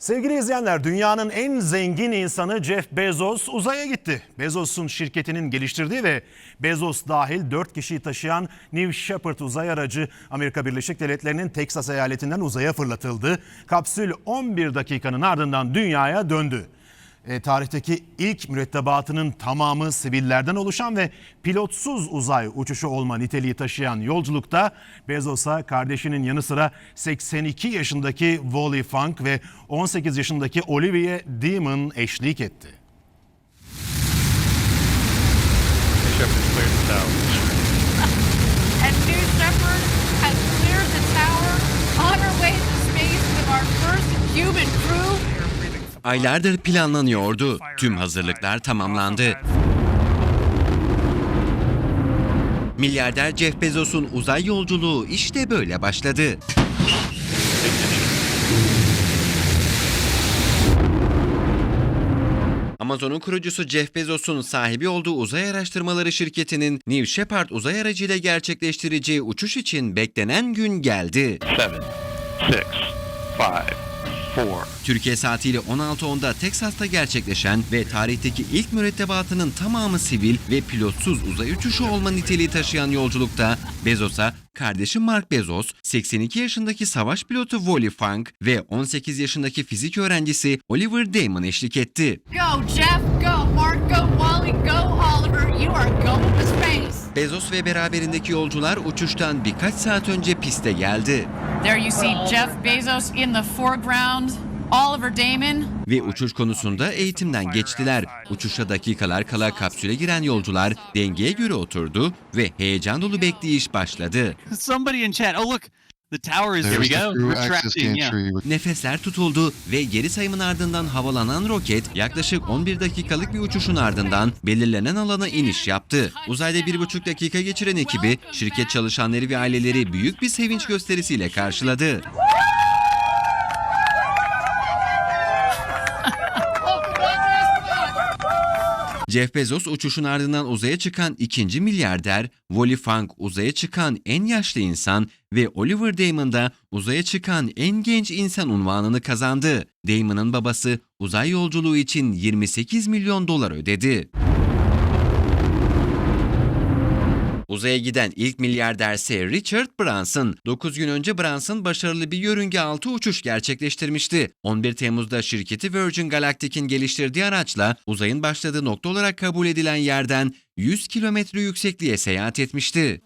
Sevgili izleyenler, dünyanın en zengin insanı Jeff Bezos uzaya gitti. Bezos'un şirketinin geliştirdiği ve Bezos dahil 4 kişiyi taşıyan New Shepard uzay aracı Amerika Birleşik Devletleri'nin Teksas eyaletinden uzaya fırlatıldı. Kapsül 11 dakikanın ardından dünyaya döndü. E, tarihteki ilk mürettebatının tamamı sivillerden oluşan ve pilotsuz uzay uçuşu olma niteliği taşıyan yolculukta Bezos'a kardeşinin yanı sıra 82 yaşındaki Wally Funk ve 18 yaşındaki Olivia Demon eşlik etti. Human crew. Aylardır planlanıyordu. Tüm hazırlıklar tamamlandı. Milyarder Jeff Bezos'un uzay yolculuğu işte böyle başladı. Amazon'un kurucusu Jeff Bezos'un sahibi olduğu uzay araştırmaları şirketinin New Shepard uzay aracıyla gerçekleştireceği uçuş için beklenen gün geldi. Seven, six, five, four, Türkiye saatiyle 16.10'da Teksas'ta gerçekleşen ve tarihteki ilk mürettebatının tamamı sivil ve pilotsuz uzay uçuşu olma niteliği taşıyan yolculukta Bezos'a kardeşi Mark Bezos, 82 yaşındaki savaş pilotu Wally Funk ve 18 yaşındaki fizik öğrencisi Oliver Damon eşlik etti. Go, Jeff. Go, Mark. Go, Wally. Go, Oliver. You are going to space. Bezos ve beraberindeki yolcular uçuştan birkaç saat önce piste geldi. There you see Jeff Bezos in the foreground. Oliver Damon. Ve uçuş konusunda eğitimden geçtiler. Uçuşa dakikalar kala kapsüle giren yolcular dengeye göre oturdu ve heyecan dolu bekleyiş başladı. Somebody in chat. Oh look, the tower is There's the crew access retracting. Yeah. Nefesler tutuldu ve geri sayımın ardından havalanan roket yaklaşık 11 dakikalık bir uçuşun ardından belirlenen alana iniş yaptı. Uzayda 1,5 dakika geçiren ekibi şirket çalışanları ve aileleri büyük bir sevinç gösterisiyle karşıladı. Jeff Bezos uçuşun ardından uzaya çıkan ikinci milyarder, Wally Funk uzaya çıkan en yaşlı insan ve Oliver Damon da uzaya çıkan en genç insan unvanını kazandı. Damon'ın babası uzay yolculuğu için 28 milyon dolar ödedi. Uzaya giden ilk milyarderse Richard Branson. 9 gün önce Branson başarılı bir yörünge altı uçuş gerçekleştirmişti. 11 Temmuz'da şirketi Virgin Galactic'in geliştirdiği araçla uzayın başladığı nokta olarak kabul edilen yerden 100 kilometre yüksekliğe seyahat etmişti.